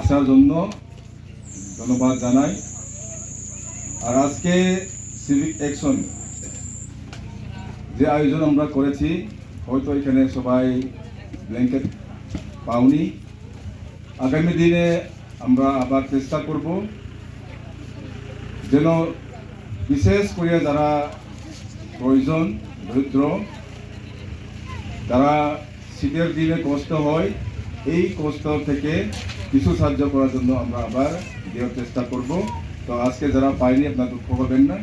আসার জন্য ধন্যবাদ জানাই। আর আজকে সিভিক অ্যাকশন যে আয়োজন আমরা করেছি, হয়তো এখানে সবাই ব্ল্যাঙ্কেট পাওনি। আগামী দিনে আমরা আবার চেষ্টা করব যেন বিশেষ করে যারা প্রয়োজন, দরিদ্র তারা শীতের দিনে কষ্ট হয়, এই কষ্ট থেকে কিছু সাহায্য করার জন্য আমরা আবার দেওয়ার চেষ্টা করব। তো আজকে যারা পাইনি আপনার দুঃখ করবেন না।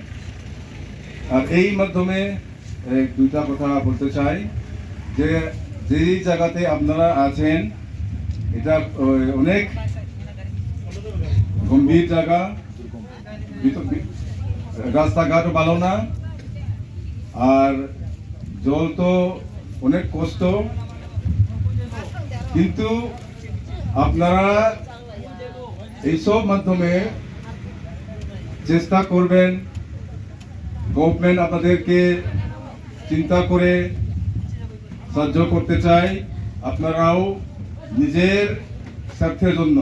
আর এই মাধ্যমে দুইটা কথা বলতে চাই, যে যেই জায়গাতে আপনারা আছেন, এটা অনেক গম্ভীর জায়গা। রাস্তাঘাটও ভালো না। আর জল তো অনেক কষ্ট। কিন্তু আপনারা এইসব মাধ্যমে চেষ্টা করবেন গভর্নমেন্ট আপনাদেরকে চিন্তা করে সাহায্য করতে চাই। আপনারাও নিজের স্বার্থের জন্য।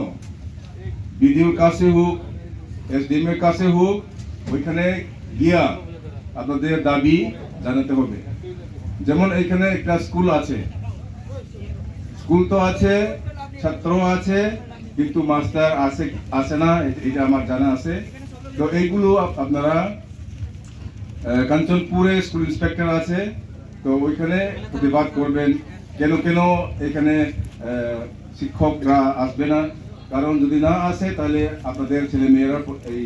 বিডিওর কাছে হোক এসডিএম এর কাছে হোক, ওইখানে গিয়া আপনাদের দাবি জানাতে হবে। যেমন এখানে একটা স্কুল আছে। স্কুল তো আছে ছাত্র আছে, কিন্তু মাস্টার আছে আছে না, এটা আমার জানা আছে। তো এইগুলো আপনারা কাঞ্চনপুরে স্কুল ইন্সপেক্টর আছে, তো ওইখানে প্রতিবাদ করবেন কেন কেন এখানে শিক্ষকরা আসবে না? কারণ যদি না আসে, তাহলে আপনাদের ছেলে মেয়েরা এই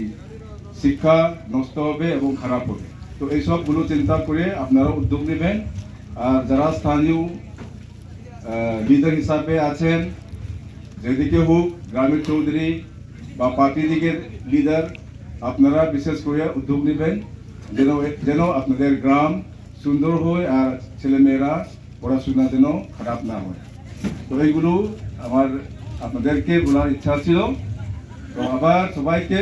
শিক্ষা নষ্ট হবে এবং খারাপ হবে। তো এই সবগুলো চিন্তা করে আপনারা উদ্যোগ নেবেন। আর যারা স্থানীয় লিডার হিসাবে আছেন যেদিকে হোক গ্রামের চৌধুরী বা পার্টি দিকের লিডার আপনারা বিশেষ করে উদ্যোগ নেবেন যেন যেন আপনাদের গ্রাম সুন্দর হয় আর ছেলেমেয়েরা পড়াশোনা যেন খারাপ না হয় তো এইগুলো আমার আপনাদেরকে বলার ইচ্ছা ছিল তো আবার সবাইকে